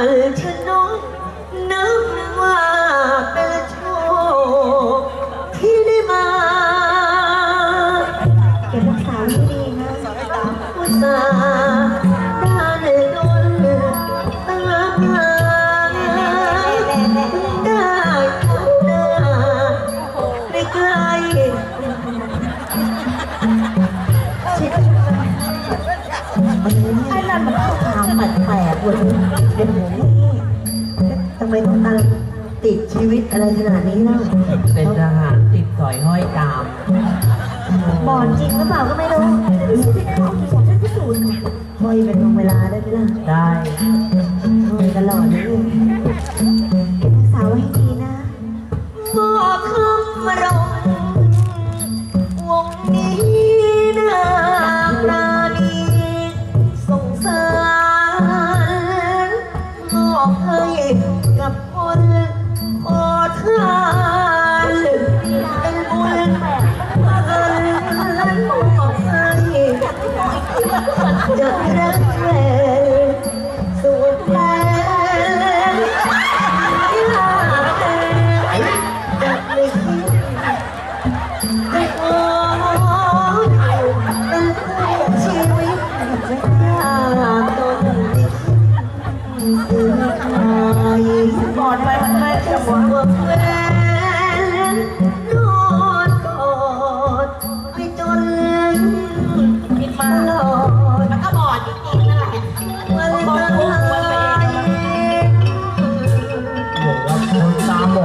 อนชนกนับว่าเป็นโชคที่ได้มาเก็บรักษาไว้ให้ดีนะอุตส่าห์ด้านดนตามหาได้พบหน้าไม่ไกล ไอ้นั่นมันเข้าทางแปลกๆเว้ยเป็นผมทำไมต้องตามติดชีวิตอะไรขนาดนี้เล่าเป็นทหารติดสอยห้อยตาม บอลจริงหรือเปล่าก็ไม่รู้ดูสิพี่น้องของฉันพิสูจน์ห้อยเป็นวงเวลาได้ไหมล่ะ ได้ห้อยตลอดเลย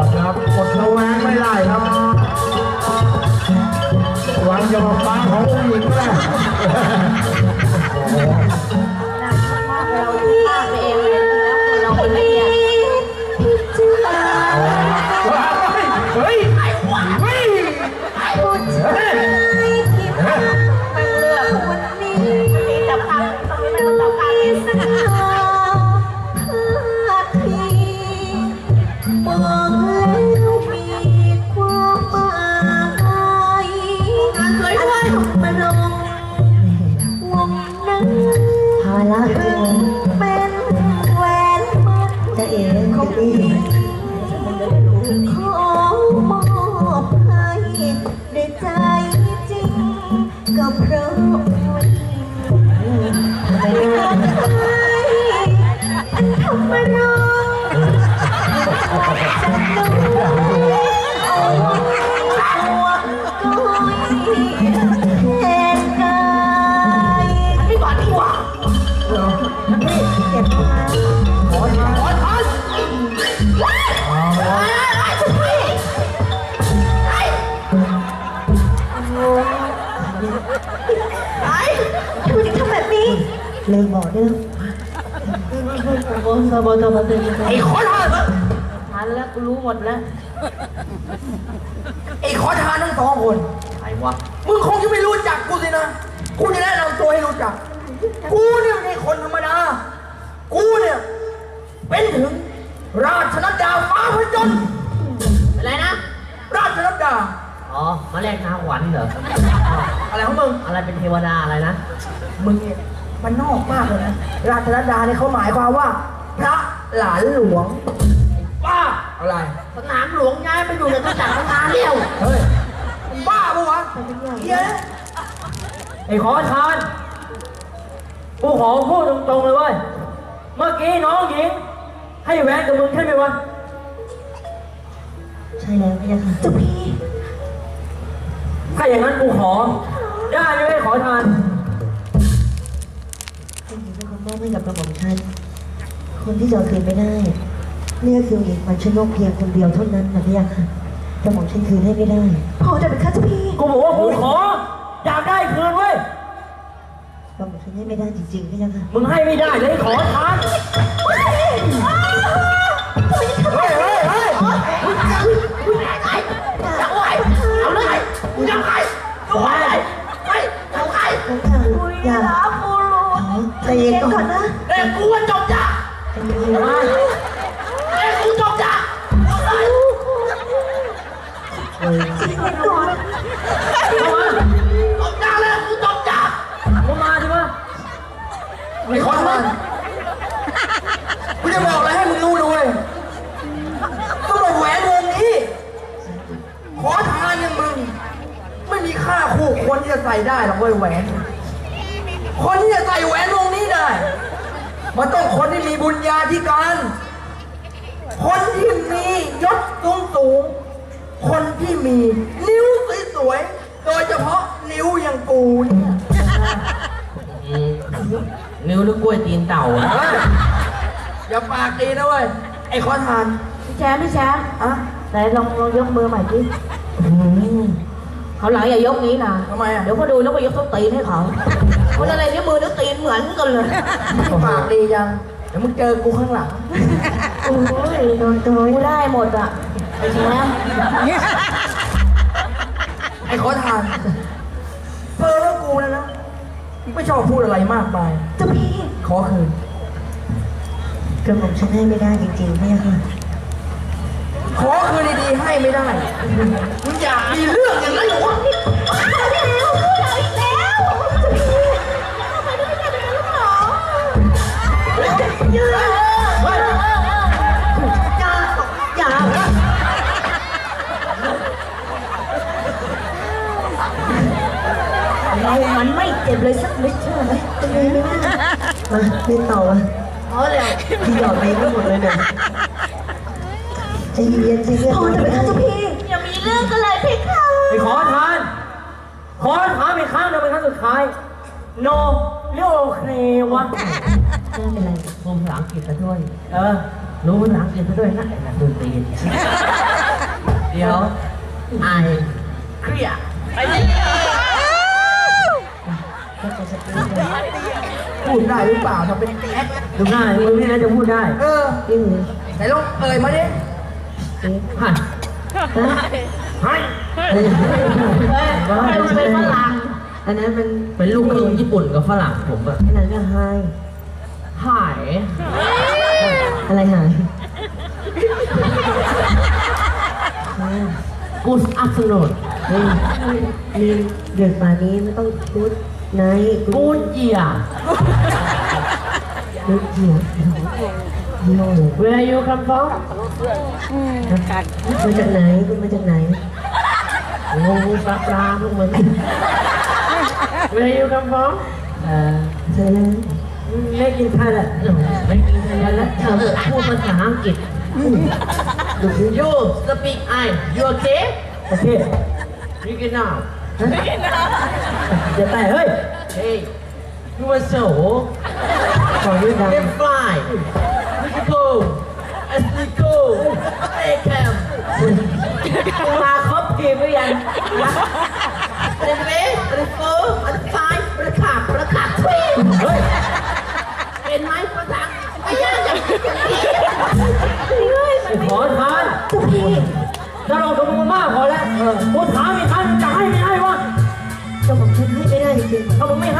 อดครับกดระแวงไม่ได้ครับหวังจะมาฟังของผู้หญิงก็ไไมถึงทำแบบนี้ลืมบอกด้วยโอ้สบายสบายไอ้ขอทานเหรอทันแล้วกูรู้หมดแล้ว ไอ้ขอทานทั้งสองคนใครวะ มึงคงจะไม่รู้จักกูสินะ กูจะแนะนำตัวให้รู้จัก กูเนี่ยไม่ใช่คนธรรมดา กูเนี่ย เป็นถึง ราชนัดดาฟ้าพระจนต์อะไรนะ ราชนัดดา อ๋อ มาแลกนาหวันเหรออะไรของมึง อะไรเป็นเทวดาอะไรนะ มึงเนี่ยมันนอกมากเลยนะ ราชนัดดาเนี่ยเขาหมายความว่า พระหลานหลวง บ้า อะไร สนามหลวงย้ายไปอยู่ในตุจักรนานแล้วเฮ้ยมึงบ้าปะวะเฮียนะไอ้ขอทานกูขอพูดตรงๆเลยเว้ย เมื่อกี้น้องหญิง ให้แหวนกับมึงใช่ไหมวะ ใช่แล้วพี่ค่ะจุพี่ ถ้าอย่างนั้นกูขอ ได้ไหมไอ้ขอทานผู้หญิงเป็นคนมอบให้กับกระหม่อมฉัน คนที่จะเอาคืนไม่ได้นี่ก็คือหญิงมันชนกเพียงคนเดียวเท่านั้นนะพี่ค่ะกระหม่อมฉันคืนให้ไม่ได้ พอจะเป็นข้าจุพี่กูบอกว่ากูขอ อยากได้คืนเว้ยกระหม่อมฉันให้ไม่ได้จริงๆพี่ค่ะมึงให้ไม่ได้เลยขอทาน ส่ได้หรอกเว้ยแหวน คนที่จะใส่แหวนวงนี้ได้ มันต้องคนที่มีบุญญาธิการ คนที่มียศสูงสูงๆคนที่มีนิ้วสวยๆ โดยเฉพาะนิ้วอย่างกูเนี่ยนิ้วหรือกล้วยตีนเต่าอะเฮ้ยอย่าปากดีนะเว้ย ไอ้ขอทานพี่แชมป์พี่แชมป์อะไหนลองลองยกมือใหม่ดิ เขาหลังอย่ายกนี้นะทำไมอะเดี๋ยวพอดูแล้วไปยกส้นตีนให้เขาคนอะไรนิ้วมือนิ้วตีนเหมือนกันเลยปากดียัง เดี๋ยวมึงเจอกูข้างหลัง โอ้ยโดนตัวกูได้หมดอะไอ้แชมป์ไอ้ขอทานเธอแล้วกูนะนะ ไม่ชอบพูดอะไรมากมายเจ้าพี่ ขอคืน กระหม่อมฉันให้ไม่ได้จริงๆเนี่ยค่ะ ขอคืนดีๆให้ไม่ได้มึงอยากมีเรื่องอย่างนั้นเหรอวะอย่าเรามันไม่เจ็บเลยสักนิดใช่ไหมจะมีไหมมาเล่นต่อวะเอาเลยพี่หยอดไปไม่หมดเลยเนี่ย ใจเย็นใจเย็นพอจะไปค่ะเจ้าพี่อย่ามีเรื่องกันเลยพี่ค่ะไอ้ขอทาน ขอถามอีกครั้งหนึงเป็นครั้งสุดท้าย โนเรียกโอเควะไม่เป็นไรผมภาษาอังกฤษซะด้วย เออ รู้ภาษาอังกฤษซะด้วยนะไอ้นักดนตรีเดี๋ยวไอเครียดก็จะสติเลยพูดได้หรือเปล่าทำเป็นแอ๊กดูได้มึงนี่นะจะพูดได้ เออจริงเหรอไหนลองเอ่ยมาดิ ฮันให้เฮ้ยให้มันเป็นฝรั่งอันนั้นมันเป็นลูกครึ่งญี่ปุ่นกับฝรั่งผมอะอันนั้นก็ไฮหายอะไรหายกูสอัพสนุนเฮ้ยมีเดือดป่านี้ไม่ต้องพูดไนกูเจียพูดเหี้ย โย่ Where you come from มาจากไหนคุณมาจากไหนงงปลาปลาพวกมึง Where you come from เอ่อเจอแล้วไม่กินไทยแหละไม่กินไทยแล้วเธอพูดภาษาอังกฤษ You speak I you okay โอเค You get now จะแต่เฮ้ย Hey you are so ขอยืดดัง Can fly We can go As we go Hey Cam มาครบทีมหรือยังเป็นเวสเป็นโฟเป็นไฟเป็นขับเป็นขับทวีเฮ้ยเป็นไหมภาษาไอ้ยังจะขอทานเจ้าพี่ถ้าเราทำมันมากพอแล้วกูถามอีกครั้งจะให้ไม่ให้วะกระหม่อมฉันให้ไม่ได้จริงถ้าผมไม่ให้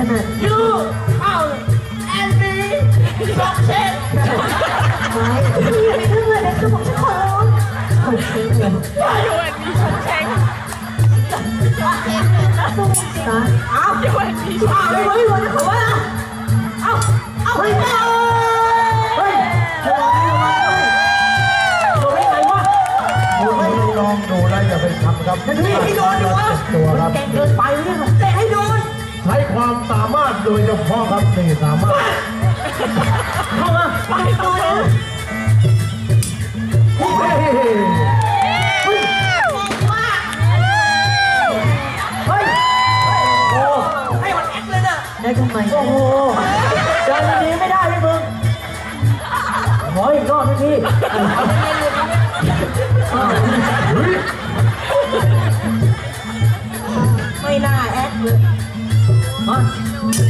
นั่งไปขนาดยูเอาแอนดี้ช็อกเช็คไม้พี่อย่าไปเรื่องเลยนะกระหม่อมฉันขอร้องขอเช็คเลยตาเอาเดี๋ยวมีชาเลยเว้ยวันนี้เขาว่าเอาเอาเฮ้ยเฮ้ยโดนได้ไงวะคุณให้น้องดูแล้วอย่าไปทำครับนี่ให้โดนดิวะตัวครับ ยเฉพาะครับนี่สามารถเข้ามาไปตัวนะเฮ้ยเฮ้ยโอ้ให้มันแอ๊กเลยนะได้ทำไมโอ้โหเดินดีไม่ได้พี่มึงขออีกรอบพี่ไม่น่าแอดเลยมาเอา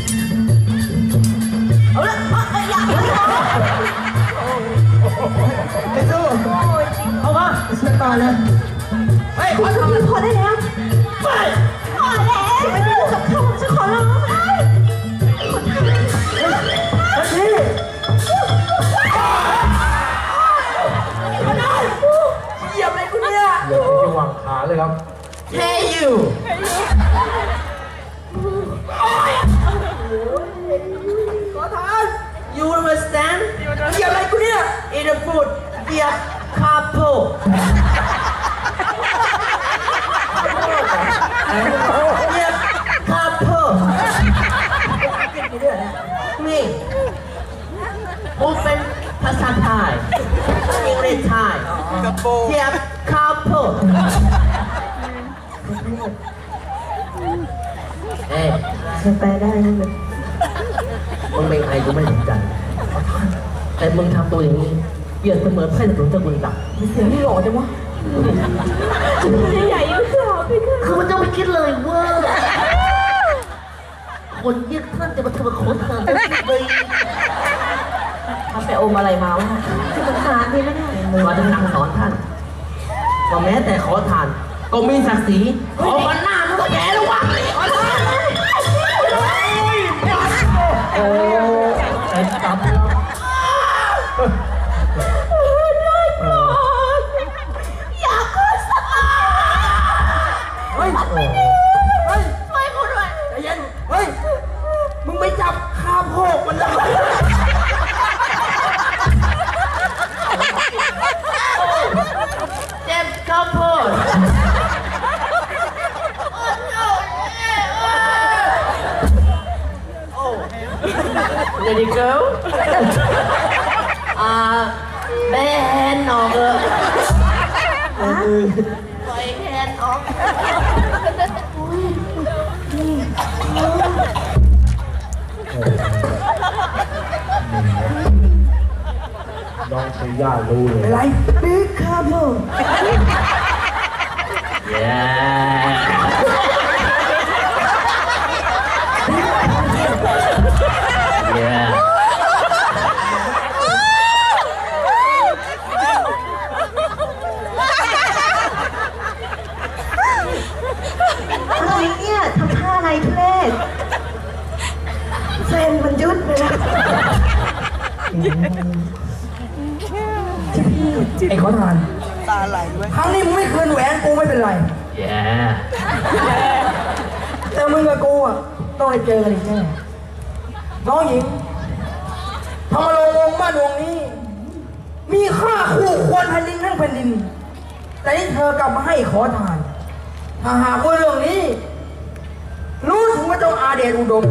ต่อเลยเฮ้ยขอทานพอได้แล้วไปพอแล้วไม่ได้กับเขาฉันขอร้องทันทีเหรอก Hey you ขอทาน you understand เกี่ยวอะไรกูเนี่ย in the food we are couple we are couple นี่ผมเป็นภาษาไทยอังกฤษไทย we are couple เอ้ยฉันไปได้นะมึงมึงเป็นใครกูไม่สนใจแต่มึงทำตัวอย่างนี้ เปรียบเสมือนไพ่ถนนตะกุนตักเสียงนี่หล่อจังวะใหญ่หรือเปล่าพี่คะคือมันจะไม่คิดเลยว่าคนเยี่ยท่านจะมาทำกับขอทานเลยทำไปอมอะไรมาวะจะมาทานดีไหมเนี่ยมาจะสั่งสอนท่านว่าแม้แต่ขอทาน ก็มีศักดิ์ศรีขอวันหน้ามึงก็แพ้แล้ววะขอทานโอ้ไอ้ตับ เน้องไปย่ารู้เลยอะไรบิ๊กคาโพก Yeah. yeah. อะไรเนี่ยทำท่าอะไรทุเรศเซนมันยุดเลยนะ ไอ้ขอทานตาไหลด้วยครั้งนี้มึงไม่คืนแหวนกูไม่เป็นไร Yeah. แต่มึงกับกูอะต้องไปเจอกันอีกแน่น้องหญิงธรรมโรงวงบ้านวงนี้ มีค่าคู่ควรแผ่นดินทั้งแผ่นดิน แต่นี่เธอกลับมาให้ขอทาน ถ้าหากว่าเรื่องนี้ รู้ถึงว่าเจ้าอาเดชอุดม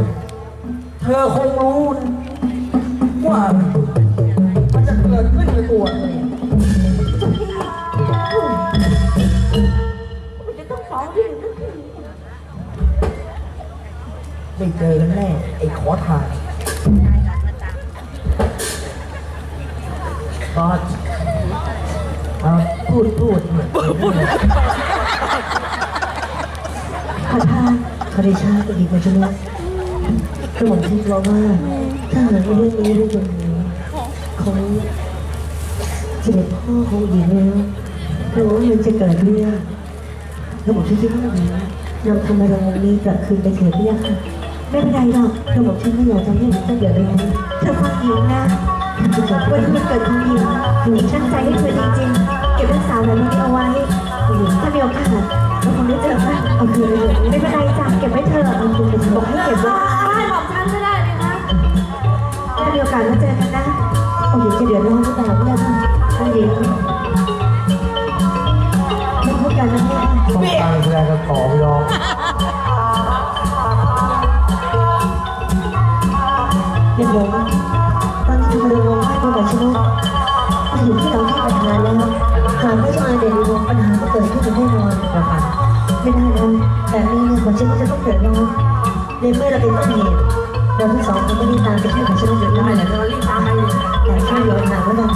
เธอคงรู้นะว่ามันจะเกิดขึ้นกับตัวเธอ จะต้องฟ้องพี่ได้เจอกันแน่ไอ้ขอทานก็เอ่อพูดพูดเหมือนพูดขอทานขอได้ชาติดีกว่าจะรู้ก็หวังที่เราว่าถ้าหากว่าเรื่องนี้เรื่องนี้เขา จะเป็นพ่อของหญิงแล้วหรือว่ามันจะเกิดเรื่องเราบอกที่ที่ว่านี้เราทำอะไรนี้กลับคืนไปเถิดเนี่ยค่ะไม่เป็นไรหรอกเราบอกฉันไม่อยากจะให้มันต้องเดือดร้อนเธอฟังหญิงนะวันที่มันเกิดของหญิงหญิงตั้งใจให้เธอจริงๆเก็บรักษาแบบนี้เอาไว้หญิงถ้ามีโอกาสเราคงได้เจอกันเอาคืนเลยไม่เป็นไรจ้ะเก็บไว้เถอะเอาคืนไปเถอะบอกให้เก็บไว้ให้บอกฉันไม่ได้เลยนะถ้ามีโอกาสมาเจอกันนะเอาหญิงจะเดือดร้อนหรือเปล่าเนี่ย เอาหญิงไม่พูดกันนะเนี่ยต้องการแสดงกันต่อพี่น้องเรียบร้อยตอนนี้ทำไมเราไม่พูดกับฉันว่าอยู่ที่เราที่ประธานแล้วหากไม่มาเดี๋ยวรวมปัญหาก็เกิดขึ้นแน่นอนไม่ได้นะแต่นี่เนี่ยของฉันก็จะต้องเดือดร้อนในเมื่อเราเป็นต้นเหตุเราทั้งสองคนก็รีบตามไปช่วยของฉันเดือดร้อนไม่แต่เรารีบตามไปแต่ช่วยเหลือหนักแล้วกัน